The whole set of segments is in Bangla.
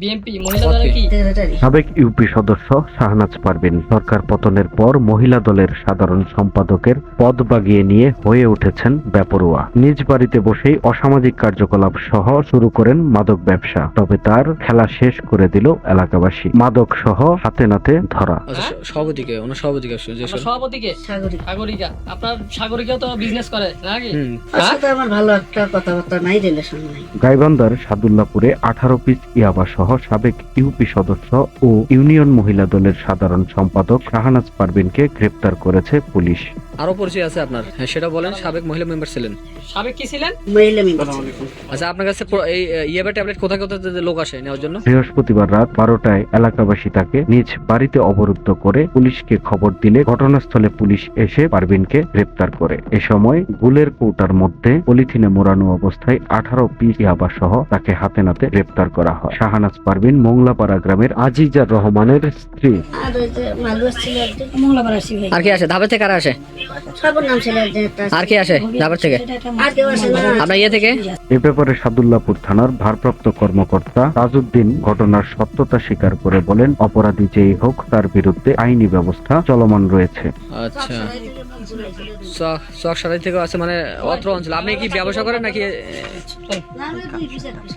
বিএনপি মহিলা দলের কি? সাবেক ইউপি সদস্য শাহনাজ পারভিন সরকার পতনের পর মহিলা দলের সাধারণ সম্পাদকের পদ বাগিয়ে নিয়ে হয়ে উঠেছেন বেপরোয়া। নিজ বাড়িতে বসেই অসামাজিক কার্যকলাপ সহ শুরু করেন মাদক ব্যবসা তবে তার খেলা শেষ করে দিল এলাকাবাসী। মাদক সহ হাতে নাতে ধরা। আচ্ছা সভাপতিকে ওনার সভাপতিকে সভাপতিকে? সাগরিকা। আপনার সাগরিকাও তো বিজনেস করে নাকি? সাথে আমার ভালো একটা কথাবার্তা নাই রিলেশন নাই। গাইবান্ধার সাদুল্লাপুরে আঠারো পিস ইয়াবা সহ সাবেক ইউপি সদস্য ও ইউনিয়ন মহিলা দলের সাধারণ সম্পাদক শাহনাজ পারভিনকে গ্রেপ্তার করেছে পুলিশ। আরও পরিচয় আছে আপনার। হ্যাঁ সেটা বলেন সাবেক মহিলা মেম্বার ছিলেন। সাবেক কি ছিলেন? মহিলা মেম্বার আচ্ছা আপনার কাছে এই ইয়েবা ট্যাবলেট কোথায় কোথায় যে লোক আসে নেওয়ার জন্য? বৃহস্পতিবার রাত বারোটায় এলাকাবাসী তাকে নিজ বাড়িতে অবরুদ্ধ করে পুলিশকে খবর দিলে ঘটনাস্থলে পুলিশ এসে পারভিনকে গ্রেপ্তার করে। এ সময় গুলের কৌটার মধ্যে পলিথিনে মোড়ানো অবস্থায় আঠারো পিস ইয়াবা সহ তাকে হাতে নাতে গ্রেপ্তার করা হয়। শাহানাজ পারভিন মোংলাপাড়া গ্রামের আজিজার রহমানের স্ত্রী। আর আর কি। আসে? ধাবার থেকে কারা আসে? আর কি আসে? থেকে? আপনার ইয়ে থেকে? এ ব্যাপারে সাদুল্লাপুর থানার ভারপ্রাপ্ত কর্মকর্তা তাজউদ্দিন ঘটনার সত্যতা স্বীকার করে বলেন অপরাধী যেই হোক তার বিরুদ্ধে আইনি ব্যবস্থা চলমান রয়েছে। আচ্ছা। চক চক থেকে আছে মানে অত্র অঞ্চল। আপনি কি ব্যবসা করেন নাকি।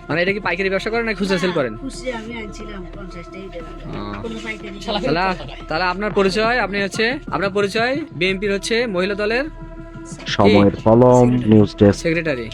মানে এটা কি পাইকারি ব্যবসা করেন নাকি খুচরা সেল করেন? খুশি আমি আনছিলাম পঞ্চাশটাই দেবেন আহ। কোনো পাইকারি তাহলে তাহলে আপনার পরিচয় আপনি হচ্ছে আপনার পরিচয় বিএনপির হচ্ছে মহিলা দলের সময়ের কলম নিউজ ডেস্ক সেক্রেটারি